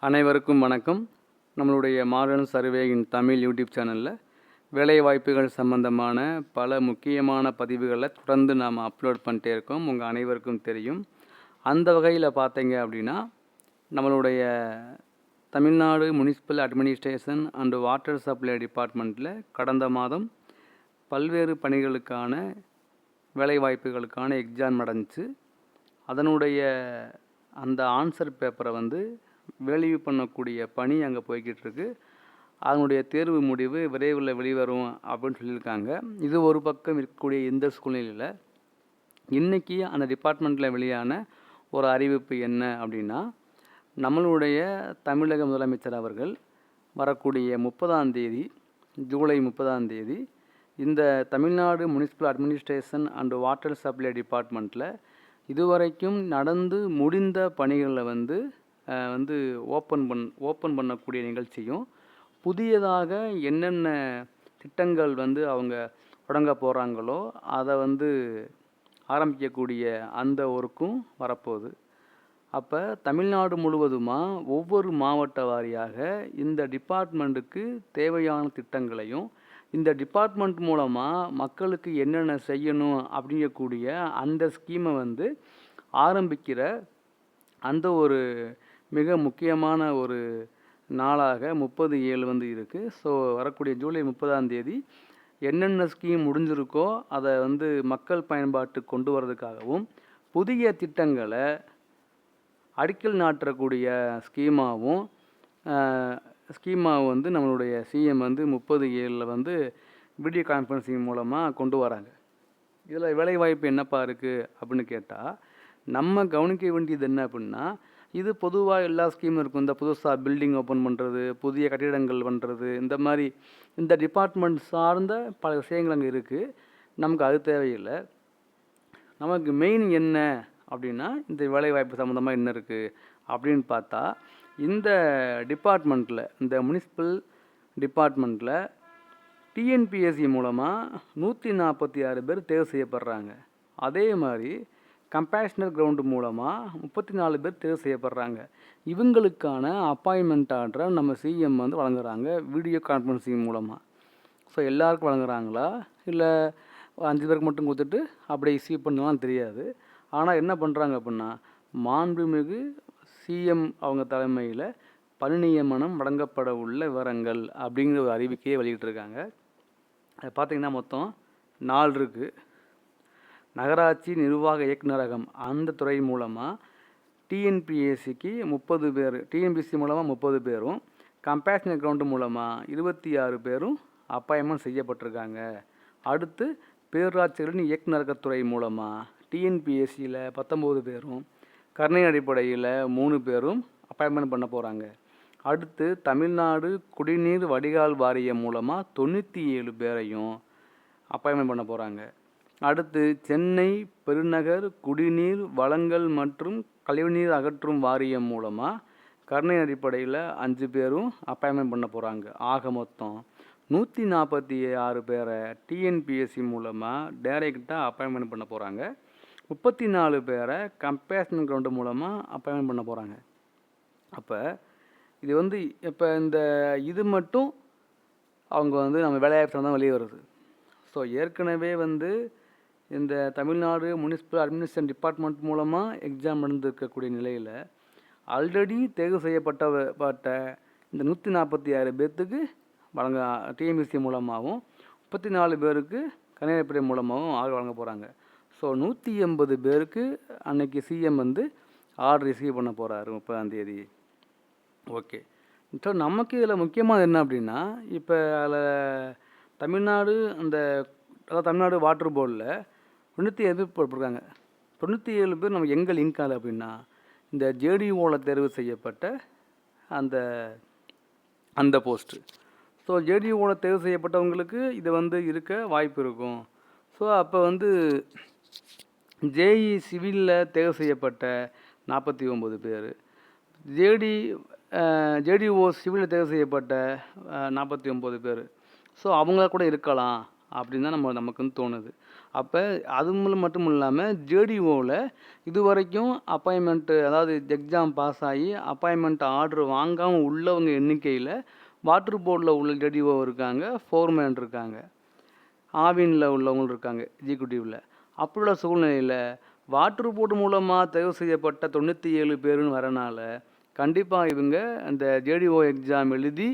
அனைவருக்கும் வணக்கம். நம்மளுடைய மாடர்ன் சர்வேயின் தமிழ் யூடியூப் சேனலில் வேலைவாய்ப்புகள் சம்பந்தமான பல முக்கியமான பதிவுகளை தொடர்ந்து நாம் அப்லோட் பண்ணிட்டே இருக்கோம். உங்கள் அனைவருக்கும் தெரியும். அந்த வகையில் பார்த்தீங்க அப்படின்னா நம்மளுடைய Tamilnadu municipal administration and water supply டிபார்ட்மெண்ட்டில் கடந்த மாதம் பல்வேறு பணிகளுக்கான வேலைவாய்ப்புகளுக்கான எக்ஸாம் நடந்துச்சு. அதனுடைய அந்த ஆன்சர் பேப்பரை வந்து வெளிவு பண்ணக்கூடிய பணி அங்கே போய்கிட்டு இருக்கு அதனுடைய தேர்வு முடிவு விரைவில் வெளிவரும் அப்படின்னு சொல்லியிருக்காங்க. இது ஒரு பக்கம் இருக்கக்கூடிய இந்த சூழ்நிலையில் இன்றைக்கி அந்த டிபார்ட்மெண்ட்டில் வெளியான ஒரு அறிவிப்பு என்ன அப்படின்னா நம்மளுடைய தமிழக முதலமைச்சர் அவர்கள் வரக்கூடிய முப்பதாம் தேதி ஜூலை முப்பதாம் தேதி இந்த Tamilnadu municipal administration and water supply டிபார்ட்மெண்ட்டில் இதுவரைக்கும் நடந்து முடிந்த பணிகளில் வந்து வந்து ஓப்பன் பண் ஓப்பன் பண்ணக்கூடிய நிகழ்ச்சியும் புதியதாக என்னென்ன திட்டங்கள் வந்து அவங்க தொடங்க போகிறாங்களோ அதை வந்து ஆரம்பிக்கக்கூடிய அந்த ஒர்க்கும் வரப்போகுது. அப்போ தமிழ்நாடு முழுவதுமாக ஒவ்வொரு மாவட்ட வாரியாக இந்த டிபார்ட்மெண்ட்டுக்கு தேவையான திட்டங்களையும் இந்த டிபார்ட்மெண்ட் மூலமாக மக்களுக்கு என்னென்ன செய்யணும் அப்படிங்கக்கூடிய அந்த ஸ்கீமை வந்து ஆரம்பிக்கிற அந்த ஒரு மிக முக்கியமான ஒரு நாளாக முப்பது ஏழு வந்து இருக்குது ஸோ வரக்கூடிய ஜூலை முப்பதாம் தேதி என்னென்ன ஸ்கீம் முடிஞ்சிருக்கோ அதை வந்து மக்கள் பயன்பாட்டுக்கு கொண்டு வர்றதுக்காகவும் புதிய திட்டங்களை அடிக்கல் நாட்டக்கூடிய ஸ்கீமாகவும் ஸ்கீமாவும் வந்து நம்மளுடைய சிஎம் வந்து முப்பது ஏழில் வந்து வீடியோ கான்ஃபரன்சிங் மூலமாக கொண்டு வராங்க. இதில் வேலைவாய்ப்பு என்னப்பா இருக்குது அப்படின்னு கேட்டால் நம்ம கவனிக்க வேண்டியது என்ன அப்படின்னா இது பொதுவாக எல்லா ஸ்கீமும் இருக்கும். இந்த புதுசாக பில்டிங் ஓப்பன் பண்ணுறது புதிய கட்டிடங்கள் பண்ணுறது இந்த மாதிரி இந்த டிபார்ட்மெண்ட் சார்ந்த பல விஷயங்கள் அங்கே இருக்குது நமக்கு அது தேவையில்லை. நமக்கு மெயின் என்ன அப்படின்னா இந்த வேலைவாய்ப்பு சம்மந்தமாக என்ன இருக்குது அப்படின்னு பார்த்தா இந்த டிபார்ட்மெண்ட்டில் இந்த முனிசிபல் டிபார்ட்மெண்ட்டில் டிஎன்பிஎஸ்சி மூலமாக நூற்றி நாற்பத்தி ஆறு பேர் தேர்வு செய்யப்படுறாங்க. அதே மாதிரி கம்பேஷனர் கிரவுண்டு மூலமாக முப்பத்தி நாலு பேர் தேர்வு செய்யப்படுறாங்க. இவங்களுக்கான அப்பாயின்மெண்ட் ஆர்டரை நம்ம சிஎம் வந்து வழங்குறாங்க வீடியோ கான்ஃபரன்சிங் மூலமாக ஸோ எல்லாருக்கும் வழங்குறாங்களா? இல்லை அஞ்சு பேருக்கு மட்டும் கொடுத்துட்டு அப்படியே இஸ்யூ பண்ணலாம் தெரியாது. ஆனால் என்ன பண்ணுறாங்க அப்படின்னா மாண்புமிகு சிஎம் அவங்க தலைமையில் பணி நியமனம் வழங்கப்பட உள்ள விவரங்கள் அப்படிங்கிற ஒரு அறிவிக்கையை வெளியிட்டிருக்காங்க. அது பார்த்தீங்கன்னா மொத்தம் நாலு இருக்குது நகராட்சி நிர்வாக இயக்குநரகம் அந்த துறை மூலமாக டிஎன்பிஎஸ்சிக்கு முப்பது பேர் டிஎன்பிஎஸ்சி மூலமாக முப்பது பேரும் கம்பேஷன் அக்கௌண்ட் மூலமாக இருபத்தி ஆறு பேரும் அப்பாயின்மெண்ட் செய்யப்பட்டிருக்காங்க. அடுத்து பேரூராட்சிகளின் இயக்குநரகத்துறை மூலமாக டிஎன்பிஎஸ்சியில் பத்தொம்போது பேரும் கருணை அடிப்படையில் மூணு பேரும் அப்பாயின்மெண்ட் பண்ண போகிறாங்க அடுத்து தமிழ்நாடு குடிநீர் வடிகால் வாரியம் மூலமாக தொண்ணூற்றி ஏழு பேரையும் அப்பாயின்மெண்ட் பண்ண போகிறாங்க அடுத்து சென்னை பெருநகர் குடிநீர் வளங்கள் மற்றும் கழிவுநீர் அகற்றும் வாரியம் மூலமாக கருணை அடிப்படையில் அஞ்சு பேரும் அப்பாயின்மெண்ட் பண்ண போகிறாங்க ஆக மொத்தம் நூற்றி நாற்பத்தி ஆறு பேரை டிஎன்பிஎஸ்சி மூலமாக டைரெக்டாக அப்பாயின்மெண்ட் பண்ண போகிறாங்க முப்பத்தி நாலு பேரை கம்பேஷன் கிரவுண்டு மூலமாக அப்பாயின்மெண்ட் பண்ண போகிறாங்க அப்போ இது வந்து இப்போ இந்த இது மட்டும் அவங்க வந்து நம்ம வேலைவாய்ப்பு தான் வெளியே வருது. ஸோ ஏற்கனவே வந்து இந்த தமிழ்நாடு முனிசிபல் அட்மினிஸ்ட்ரேஷன் டிபார்ட்மெண்ட் மூலமாக எக்ஸாம் நடந்திருக்கக்கூடிய நிலையில் ஆல்ரெடி தேர்வு செய்யப்பட்ட இந்த நூற்றி நாற்பத்தி ஆறு பேர்த்துக்கு வழங்க டிஎம்எஸ்சி மூலமாகவும் முப்பத்தி நாலு பேருக்கு கன்னியாகுமரி மூலமாகவும் ஆர்டர் வழங்க போகிறாங்க ஸோ நூற்றி எண்பது பேருக்கு அன்னைக்கு சிஎம் வந்து ஆர்டர் ரிசீவ் பண்ண போகிறாரு முப்பதாம் தேதி. ஓகே ஸோ நமக்கு இதில் முக்கியமானது என்ன அப்படின்னா இப்போ அதில் தமிழ்நாடு அந்த அதாவது தமிழ்நாடு வாட்டர் போர்டில் தொண்ணூற்றி ஏழு பேர் போட்டிருக்காங்க தொண்ணூற்றி ஏழு பேர் நம்ம எங்கள் லிங்க் அப்படின்னா இந்த ஜேடிஓவில் தேர்வு செய்யப்பட்ட அந்த அந்த போஸ்ட்டு ஸோ ஜேடியூவில் தேர்வு செய்யப்பட்டவங்களுக்கு இது வந்து இருக்க வாய்ப்பு இருக்கும். ஸோ அப்போ வந்து ஜேஇ சிவிலில் தேர்வு செய்யப்பட்ட நாற்பத்தி ஒம்பது பேர். ஜேடி ஜேடிஓ சிவிலில் தேர்வு செய்யப்பட்ட நாற்பத்தி ஒம்பது பேர். ஸோ அவங்கள கூட இருக்கலாம் அப்படின்னு தான் நம்ம நமக்கு வந்து தோணுது. அப்போ அது மூலம் மட்டும் இல்லாமல் ஜேடிஓவில் இது வரைக்கும் அப்பாயின்மெண்ட்டு அதாவது எக்ஸாம் பாஸ் ஆகி அப்பாயின்மெண்ட் ஆர்டர் வாங்காமல் உள்ளவங்க எண்ணிக்கையில் வாட்டர் போர்டில் உள்ள ஜேடிஓ இருக்காங்க ஃபோர்மேன் இருக்காங்க ஆவினில் உள்ளவங்களும் இருக்காங்க எக்ஸிக்யூட்டிவில் அப்படி உள்ள சூழ்நிலையில் வாட்டர் போர்டு மூலமாக தேர்வு செய்யப்பட்ட தொண்ணூற்றி ஏழு பேருன்னு வரனால கண்டிப்பாக இவங்க அந்த ஜேடிஓ எக்ஸாம் எழுதி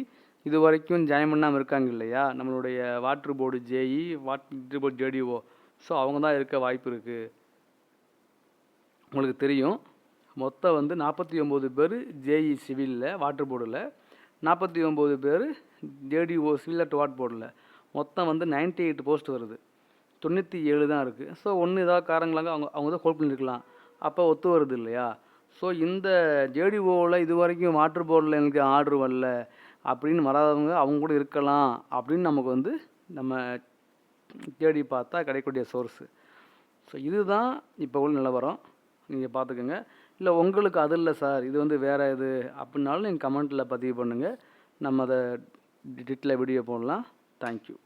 இது வரைக்கும் ஜாயின் பண்ணாமல் இருக்காங்க இல்லையா? நம்மளுடைய water board JE water board JDO so அவங்க தான் இருக்க வாய்ப்பு இருக்குது உங்களுக்கு தெரியும். மொத்தம் வந்து நாற்பத்தி ஒம்பது பேர் ஜேஇ சிவிலில் வாட்டர் போர்டில் நாற்பத்தி ஒம்பது பேர் ஜேடிஓ சிவில் அட் வாட் போர்டில் மொத்தம் வந்து 98 எயிட் போஸ்ட் வருது. தொண்ணூற்றி ஏழு தான் இருக்குது ஸோ ஒன்று ஏதாவது காரங்களாங்க அவங்க அவங்க தான் ஹோல்ட் பண்ணியிருக்கலாம் அப்போ ஒத்து வருது இல்லையா? ஸோ இந்த ஜேடிஓவில் இது வரைக்கும் வாட்டர் போர்டில் எனக்கு ஆர்டர் வரல. அப்படின்னு வராதவங்க அவங்க கூட இருக்கலாம். அப்படின்னு நமக்கு வந்து நம்ம தேடி பார்த்தா கிடைக்கக்கூடிய சோர்ஸு ஸோ இதுதான் இப்போ உள்ள நிலவரம். நீங்கள் பார்த்துக்கோங்க. இல்லை உங்களுக்கு அது இல்லை சார் இது வந்து வேறு இது அப்படின்னாலும் நீங்கள் கமெண்ட்டில் பதிவு பண்ணுங்கள் நம்ம அதை டிட்டில் வீடியோ போடலாம். தேங்க்யூ